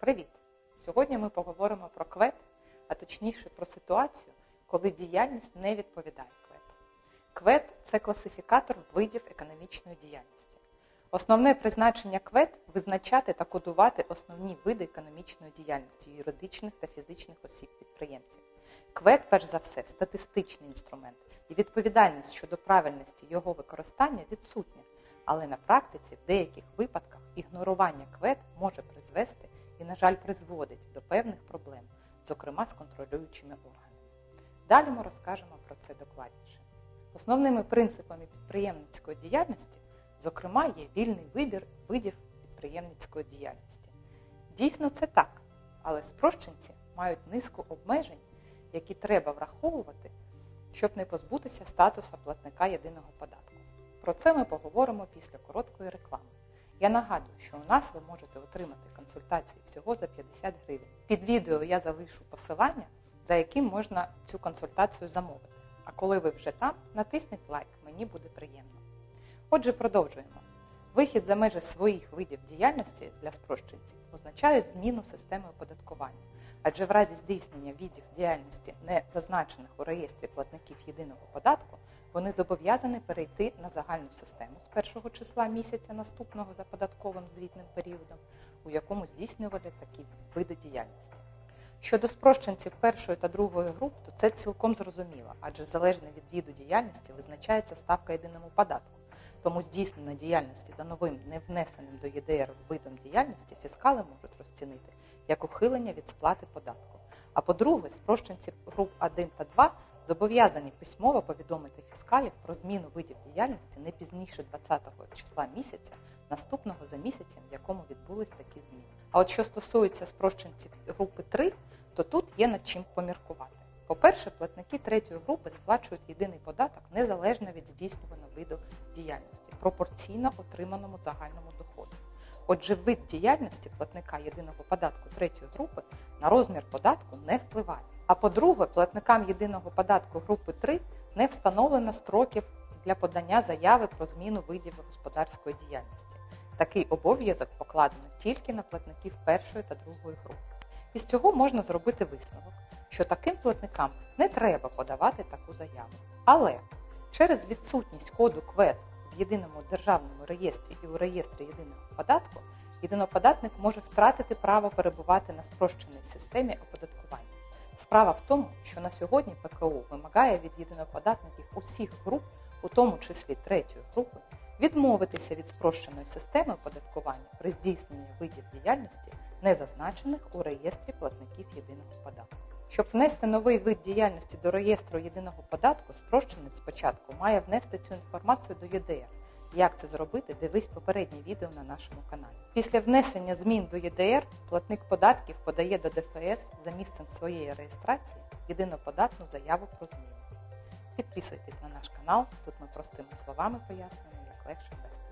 Привіт! Сьогодні ми поговоримо про КВЕД, а точніше про ситуацію, коли діяльність не відповідає КВЕД. КВЕД це класифікатор видів економічної діяльності. Основне призначення КВЕД визначати та кодувати основні види економічної діяльності юридичних та фізичних осіб-підприємців. КВЕД, перш за все, статистичний інструмент, і відповідальність щодо правильності його використання відсутня. Але на практиці в деяких випадках ігнорування КВЕД може призвести і, на жаль, призводить до певних проблем, зокрема з контролюючими органами. Далі ми розкажемо про це докладніше. Основними принципами підприємницької діяльності, зокрема, є вільний вибір видів підприємницької діяльності. Дійсно, це так, але спрощенці мають низку обмежень, які треба враховувати, щоб не позбутися статусу платника єдиного податку. Про це ми поговоримо після короткої реклами. Я нагадую, що у нас ви можете отримати консультації всього за 50 гривень. Під відео я залишу посилання, за яким можна цю консультацію замовити. А коли ви вже там, натисніть лайк, мені буде приємно. Отже, продовжуємо. Вихід за межі своїх видів діяльності для спрощенців означає зміну системи оподаткування. Адже в разі здійснення видів діяльності, не зазначених у реєстрі платників єдиного податку, вони зобов'язані перейти на загальну систему з першого числа місяця наступного за податковим звітним періодом, у якому здійснювали такі види діяльності. Щодо спрощенців першої та другої груп, то це цілком зрозуміло, адже залежно від віду діяльності визначається ставка єдиному податку. Тому здійснення діяльності за новим не внесеним до ЄДР видом діяльності фіскали можуть розцінити як ухилення від сплати податку. А по-друге, спрощенці груп 1 та 2 зобов'язані письмово повідомити фіскалів про зміну видів діяльності не пізніше 20 числа місяця, наступного за місяцем, в якому відбулись такі зміни. А от що стосується спрощенців групи 3, то тут є над чим поміркувати. По-перше, платники третьої групи сплачують єдиний податок незалежно від здійснюваного виду діяльності, пропорційно отриманому загальному доходу. Отже, вид діяльності платника єдиного податку третьої групи на розмір податку не впливає. А по-друге, платникам єдиного податку групи 3 не встановлено строків для подання заяви про зміну видів господарської діяльності. Такий обов'язок покладено тільки на платників першої та другої групи. Із цього можна зробити висновок, що таким платникам не треба подавати таку заяву. Але через відсутність коду КВЕД в єдиному державному реєстрі і у реєстрі єдиного податку, єдиноподатник може втратити право перебувати на спрощеній системі оподаткування. Справа в тому, що на сьогодні ПКУ вимагає від єдиноподатників усіх груп, у тому числі третьої групи, відмовитися від спрощеної системи оподаткування при здійсненні видів діяльності, не зазначених у реєстрі платників єдиного податку. Щоб внести новий вид діяльності до реєстру єдиного податку, спрощенець спочатку має внести цю інформацію до ЄДР. Як це зробити, дивись попереднє відео на нашому каналі. Після внесення змін до ЄДР платник податків подає до ДФС за місцем своєї реєстрації єдиноподатну заяву про зміну. Підписуйтесь на наш канал, тут ми простими словами пояснюємо, як легше ввести